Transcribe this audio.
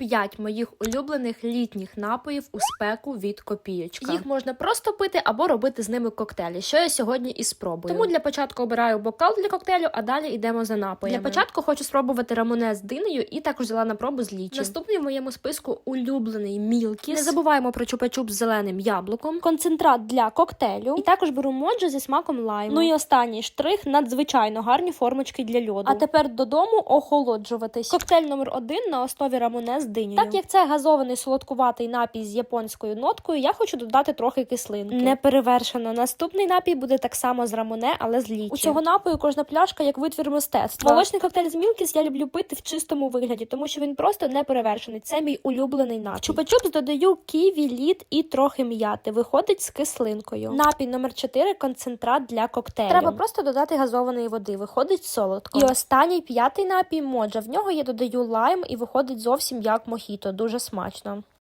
Топ-5 моїх улюблених літніх напоїв у спеку від копійочка. Їх можна просто пити або робити з ними коктейлі, що я сьогодні і спробую. Тому для початку обираю бокал для коктейлю, а далі йдемо за напоями. Для початку хочу спробувати рамоне з динею і також взяла на пробу з лічі. Наступний в моєму списку улюблений мілкіс. Не забуваємо про чупа-чуп з зеленим яблуком, концентрат для коктейлю. І також беру моджо зі смаком лайму. Ну і останній штрих надзвичайно гарні формочки для льоду. А тепер додому охолоджуватись. Коктейль номер один на основі рамоне з динею. Так як це газований солодкуватий напій з японською ноткою, я хочу додати трохи кислинки. Не перевершено. Наступний напій буде так само з рамоне, але з лічі. У цього напою кожна пляшка як витвір мистецтва. Молочний коктейль з Мілкіс я люблю пити в чистому вигляді, тому що він просто не перевершений. Це мій улюблений напій. Чупа-чупс додаю ківі, лід і трохи м'яти. Виходить з кислинкою. Напій номер 4 концентрат для коктейлю. Треба просто додати газованої води. Виходить солодко. І останній п'ятий напій моджа. В нього я додаю лайм і виходить зовсім як мохіто. Дуже смачно.